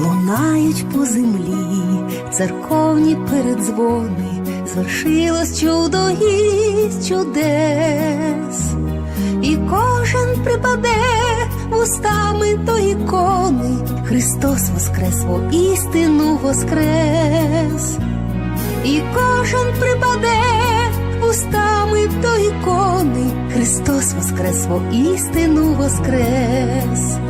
лунають по землі, церковні передзвони, звершилось чудо із чудес, і кожен припаде устами до ікони, Христос воскрес істину воскрес, і кожен припаде вустами до ікони, Христос воскрес во істину воскрес.